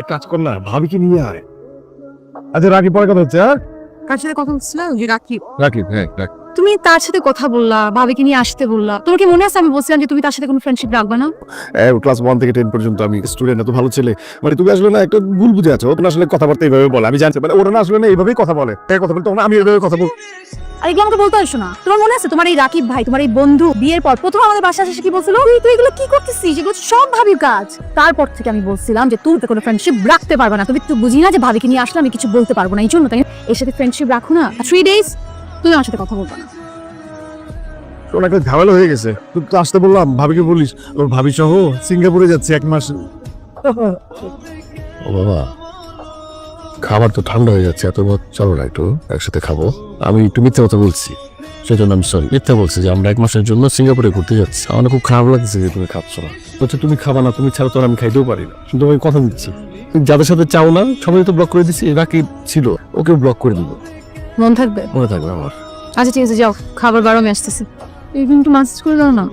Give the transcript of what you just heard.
এক কাজ কর না ভাবিকে নিয়ে আয়। আচ্ছা রাখি পরে কথা হচ্ছে হ্যাঁ? কার সাথে কথা হচ্ছিল যে রাখি রাখি হ্যাঁ তুমি তার সাথে কথা বললা ভাবিকে নিয়ে আসতে বললা। তোমার কি মনে আছে? আমি বলছিলাম যে তুমি তার সাথে কোনো ফ্রেন্ডশিপ রাখবে না? ক্লাস ওয়ান থেকে টেন পর্যন্ত আমি স্টুডেন্ট এত ভালো ছেলে। মানে তুমি আসলে না একটা ভুল বুঝে আছো। আসলে কথাবার্তা এইভাবে বলে আমি জানছি মানে ওরা না আসলে না এইভাবেই কথা বলে। কথা বলে তখন আমি এইভাবে কথা বল আর এগুলো আমাকে বলতে আসো না তোমার মনে আছে? তোমার এই রাকিব ভাই তোমার এই বন্ধু বিয়ের পর প্রথম আমাদের বাসা এসে কি বলছিল? তুই তুই এগুলো কি করতেছিস? এগুলো সব ভাবির কাজ। তারপর থেকে আমি বলছিলাম যে তুই তো কোনো ফ্রেন্ডশিপ রাখতে পারবে না। তুমি তো বুঝি না যে ভাবিকে নিয়ে আসলে আমি কিছু বলতে পারব না। এই জন্য তাই এর সাথে ফ্রেন্ডশিপ রাখো না। থ্রি ডেজ তুমি আমার সাথে কথা বলব না। শোন একটা ঝামেলা হয়ে গেছে। তুই তো আসতে বললাম ভাবিকে বলিস ওর ভাবি সহ সিঙ্গাপুরে যাচ্ছে এক মাস। ও বাবা। খাবার তো ঠান্ডা হয়ে যাচ্ছে এত চলো না একটু একসাথে খাব। আমি একটু মিথ্যা কথা বলছি। সেজন্য আমি সরি মিথ্যা বলছি যে আমরা এক মাসের জন্য সিঙ্গাপুরে ঘুরতে যাচ্ছি। আমার খুব খারাপ লাগছে যে তুমি খাচ্ছ না। বলছে তুমি খাবা না তুমি ছাড়া তো আমি খাইতেও পারি না। কিন্তু আমি কথা দিচ্ছি। যাদের সাথে চাও না সবাই তো ব্লক করে দিচ্ছি রাকি ছিল? ওকে ব্লক করে দিব মন থাকবে? মনে থাকবে আমার। আচ্ছা ঠিক আছে যাও খাবার বারো আমি আসতেছি। এই কিন্তু মাসেজ করে দাও না।